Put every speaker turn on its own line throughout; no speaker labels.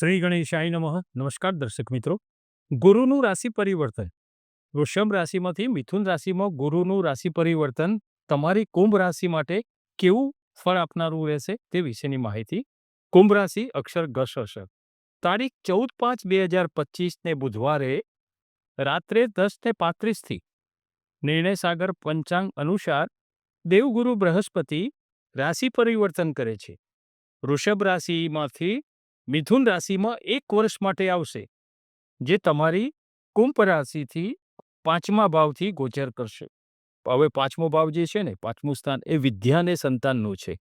શ્રી ગણેશાય નમઃ. નમસ્કાર દર્શક મિત્રો. ગુરુનું રાશિ પરિવર્તન. વૃષભ રાશિમાંથી મિથુન રાશિમાં ગુરુનું રાશિ પરિવર્તન તમારી કુંભ રાશિ માટે કેવું ફળ આપનારું રહેશે તે વિશેની માહિતી કુંભ રાશિ અક્ષર ઘસ હશે તારીખ ચૌદ પાંચ બે હજાર પચીસને બુધવારે રાત્રે દસને પાંત્રીસથી નિર્ણય સાગર પંચાંગ અનુસાર દેવગુરુ બૃહસ્પતિ રાશિ પરિવર્તન કરે છે. વૃષભ રાશિમાંથી મિથુન રાશિમાં એક વર્ષ માટે આવશે, જે તમારી કુંભ રાશિથી પાંચમા ભાવથી ગોચર કરશે. હવે પાંચમો ભાવ જે છે ને, પાંચમું સ્થાન એ વિદ્યા અને સંતાનનું છે.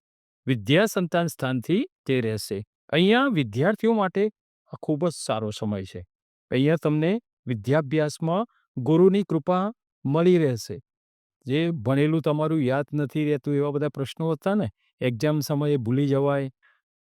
વિદ્યા સંતાન સ્થાનથી તે રહેશે. અહીંયા વિદ્યાર્થીઓ માટે ખૂબ જ સારો સમય છે. અહીંયા તમને વિદ્યાભ્યાસમાં ગુરુની કૃપા મળી રહેશે. જે ભણેલું તમારું યાદ નથી રહેતું એવા બધા પ્રશ્નો હતા ને, એક્ઝામ સમયે ભૂલી જવાય.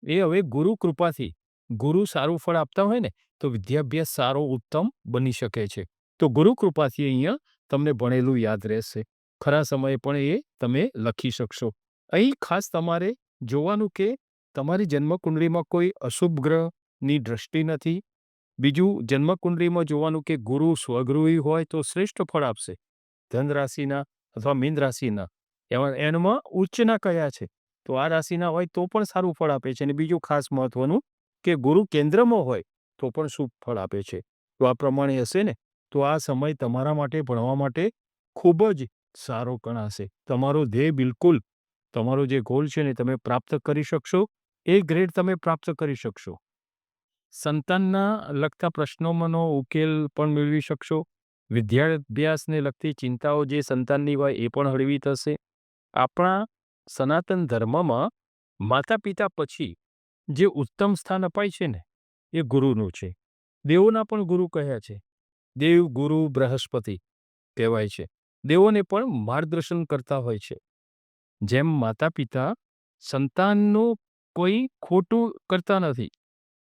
એ હવે ગુરુ કૃપાથી ગુરુ સારું ફળ આપતા હોય ને, તો વિદ્યાભ્યાસ સારો, ઉત્તમ બની શકે છે. તો ગુરુ કૃપાથી અહીંયા તમને ભણેલું યાદ રહેશે. ખરા સમયે પણ એ તમે લખી શકશો. અહીં ખાસ તમારે જોવાનું કે તમારી જન્મકુંડળીમાં કોઈ અશુભ ગ્રહની દ્રષ્ટિ નથી. બીજું, જન્મકુંડળીમાં જોવાનું કે ગુરુ સ્વગૃહી હોય તો શ્રેષ્ઠ ફળ આપશે. ધન રાશિના અથવા મીન રાશિના. એમાં એમાં ઉચ્ચના કયા છે? તો આ રાશિના હોય તો પણ સારું ફળ આપે છે. અને બીજું ખાસ મહત્વનું કે ગુરુ કેન્દ્રમાં હોય, તો પણ શુભ ફળ આપે છે? તો આ પ્રમાણે હશે ને? તો આ સમય તમારા માટે, ભણવા માટે ખૂબ જ સારો ગણાશે તમારો ધ્યેય બિલકુલ તમારો જે ગોલ છે ને, તમે પ્રાપ્ત કરી શકશો. એ ગ્રેડ તમે પ્રાપ્ત કરી શકશો. સંતાનના લગતા પ્રશ્નોમાંનો ઉકેલ પણ મેળવી શકશો. વિદ્યાભ્યાસને લગતી ચિંતાઓ જે સંતાનની હોય, એ પણ હળવી થશે. આપણા સનાતન ધર્મમાં માતા પિતા પછી જે ઉત્તમ સ્થાન અપાય છે ને, એ ગુરુનું છે. દેવોના પણ ગુરુ કહ્યા છે. દેવ, ગુરુ, બૃહસ્પતિ કહેવાય છે. દેવોને પણ માર્ગદર્શન કરતા હોય છે. જેમ માતા પિતા સંતાનનું કોઈ ખોટું કરતા નથી.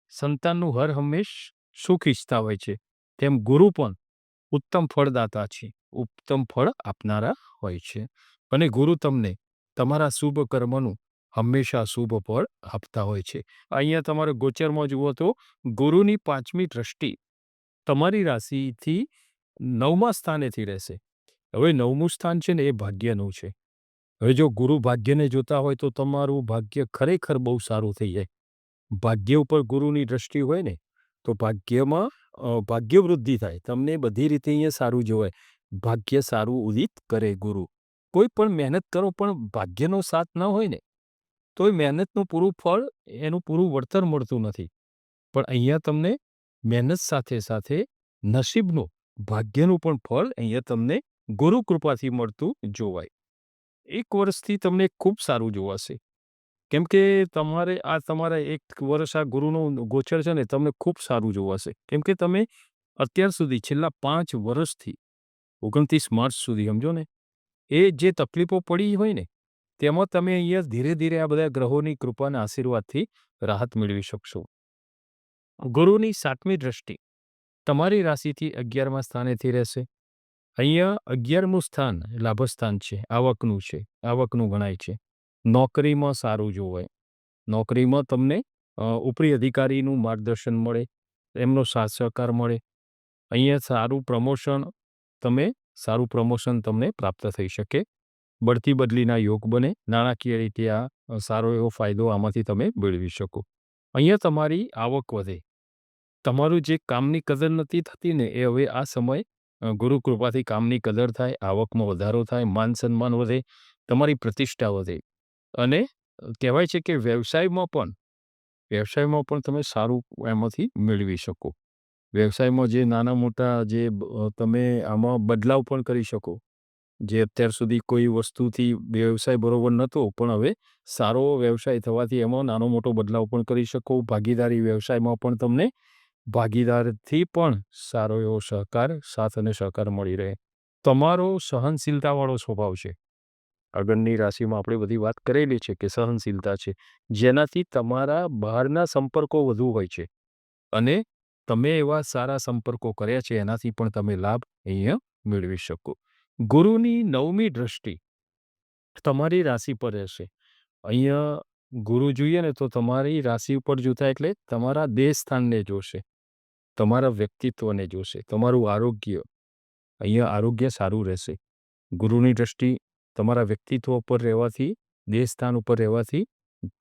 સંતાનનું હર હંમેશ સુખ ઈચ્છતા હોય છે. તેમ ગુરુ પણ ઉત્તમ ફળદાતા છે. ઉત્તમ ફળ આપનારા હોય છે. અને ગુરુ તમને તમારા શુભ કર્મનું હંમેશા શુભ ફળ આપતા હોય છે. અહીંયા તમારે ગોચરમાં જુઓ તો ગુરુની પાંચમી દ્રષ્ટિ તમારી રાશિથી નવમા સ્થાનેથી રહેશે. હવે નવમું સ્થાન છે ને એ ભાગ્યનું છે. હવે જો ગુરુ ભાગ્યને જોતા હોય તો તમારું ભાગ્ય ખરેખર બહુ સારું થઈ જાય. ભાગ્ય ઉપર ગુરુની દ્રષ્ટિ હોય ને તો ભાગ્યમાં ભાગ્યવૃદ્ધિ ભાગ્ય વૃદ્ધિ થાય. તમને બધી રીતે અહીંયા સારું જોવાય. ભાગ્ય સારું ઉદિત કરે ગુરુ. કોઈ પણ મહેનત કરો પણ ભાગ્યનો સાથ ન હોય ને તો એ મહેનતનું પૂરું ફળ એનું પૂરું વળતર મળતું નથી. પણ અહીંયા તમને મહેનત સાથે સાથે નસીબનું, ભાગ્યનું પણ ફળ અહીંયા તમને ગુરુ કૃપાથી મળતું જોવાય. એક વર્ષથી તમને ખૂબ સારું જોવાશે. કેમ કે તમારે, આ તમારા એક વર્ષ આ ગુરુનું ગોચર છે ને, તમને ખૂબ સારું જોવાશે. કેમ કે તમે અત્યાર સુધી, છેલ્લા પાંચ વર્ષથી, ઓગણત્રીસ માર્ચ સુધી, સમજો ને, એ જે તકલીફો પડી હોય ને તેમાં તમે અહીંયા ધીરે ધીરે આ બધા ગ્રહોની કૃપાના આશીર્વાદથી રાહત મેળવી શકશો. ગુરુની સાતમી દ્રષ્ટિ. તમારી રાશિથી અગિયારમા સ્થાનેથી રહેશે. અહીંયા અગિયારમું સ્થાન લાભસ્થાન છે, આવકનું છે, આવકનું ગણાય છે. નોકરીમાં સારું જોવાય. નોકરીમાં તમને ઉપરી અધિકારીનું માર્ગદર્શન મળે, એમનો સાથ સહકાર મળે. અહીંયા સારું પ્રમોશન, તમે સારું પ્રમોશન તમને પ્રાપ્ત થઈ શકે. બઢતી બદલીના યોગ બને. નાણાકીય રીતે આ સારો એવો ફાયદો આમાંથી તમે મેળવી શકો. અહીંયા તમારી આવક વધે. તમારું જે કામની કદર નથી થતી ને, એ હવે આ સમય ગુરુ કૃપાથી કામની કદર થાય, આવકમાં વધારો થાય, માન સન્માન વધે, તમારી પ્રતિષ્ઠા વધે. અને કહેવાય છે કે વ્યવસાયમાં પણ વ્યવસાયમાં પણ તમે સારું એમાંથી મેળવી શકો. વ્યવસાયમાં જે નાના મોટા જે તમે આમાં બદલાવ પણ કરી શકો. જે અત્યાર સુધી કોઈ વસ્તુથી વ્યવસાય બરોબર નહોતો પણ હવે સારો વ્યવસાય થવાથી એમાં નાનો મોટો બદલાવ પણ કરી શકો, ભાગીદારી વ્યવસાયમાં પણ તમને ભાગીદારથી પણ સારો એવો સહકાર, સાથ અને સહકાર મળી રહે. તમારો સહનશીલતાવાળો સ્વભાવ છે. આગળની રાશિમાં આપણે બધી વાત કરેલી છે કે સહનશીલતા છે, જેનાથી તમારા બહારના સંપર્કો વધુ હોય છે. અને તમે એવા સારા સંપર્કો કર્યા છે, એનાથી પણ તમે લાભ અહીંયા મેળવી શકો. ગુરુની નવમી દ્રષ્ટિ. તમારી રાશિ પર રહેશે. અહીંયા ગુરુ જોઈએ ને તો તમારી રાશિ ઉપર જોતા એટલે તમારા દેહ સ્થાનને જોશે. તમારા વ્યક્તિત્વને જોશે. તમારું આરોગ્ય. અહીંયા આરોગ્ય સારું રહેશે. ગુરુની દ્રષ્ટિ તમારા વ્યક્તિત્વ ઉપર રહેવાથી દેહ સ્થાન ઉપર રહેવાથી,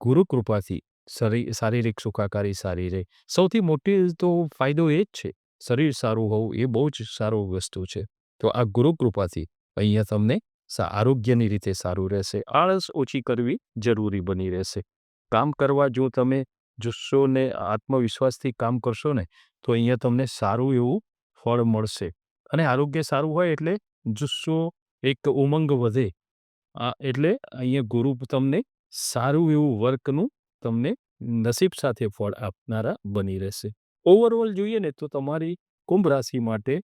ગુરુ કૃપાથી શરીર શારીરિક સુખાકારી સારી રહે. સૌથી મોટી તો ફાયદો એ જ છે. શરીર સારું હોવું એ બહુ જ સારું વસ્તુ છે. તો આ ગુરુ કૃપાથી અહીંયા તમને આરોગ્યની રીતે સારું રહેશે, આળસ ઓછી કરવી જરૂરી બની રહેશે. કામ કરવા જો તમે જુસ્સો ને આત્મવિશ્વાસથી કામ કરશો ને, તો અહીંયા તમને સારું એવું ફળ મળશે. અને આરોગ્ય સારું હોય એટલે જુસ્સો એક ઉમંગ વધે. આ એટલે અહીંયા ગુરુ તમને સારું એવું વર્કનું તમને નસીબ સાથે ફળ આપનારા બની રહેશે. ઓવરઓલ જોઈએ ને તો તમારી કુંભ રાશિ માટે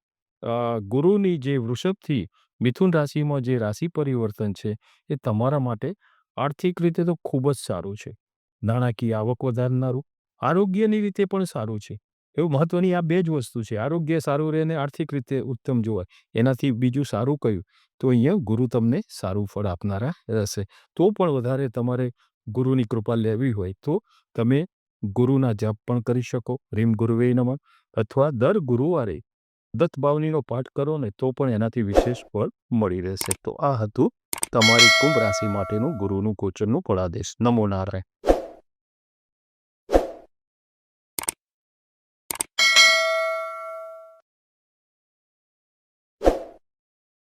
ગુરુની જે વૃષભથી મિથુન રાશિમાં જે રાશિ પરિવર્તન છે, એ તમારા માટે આર્થિક રીતે તો ખૂબ જ સારું છે. નાણાકીય આવક વધારનારું, આરોગ્યની રીતે પણ સારું છે. એવું મહત્વની આ બે જ વસ્તુ છે. આરોગ્ય સારું રહે ને આર્થિક રીતે ઉત્તમ જોવાય. એનાથી બીજું સારું કયું? તો અહીંયા ગુરુ તમને સારું ફળ આપનારા રહેશે. તો પણ વધારે તમારે ગુરુની કૃપા લેવી હોય તો તમે ગુરુના જપ પણ કરી શકો. રીમ ગુરુવે નમઃ. અથવા દર ગુરુવારે દત્ત બાવનીનો પાઠ કરો ને તો પણ એનાથી વિશેષ ફળ મળી રહેશે. તો આ હતું તમારી કુંભ રાશિ માટેનું ગુરુનું ગોચરનું ફળાદેશ. નમો નારાયણ.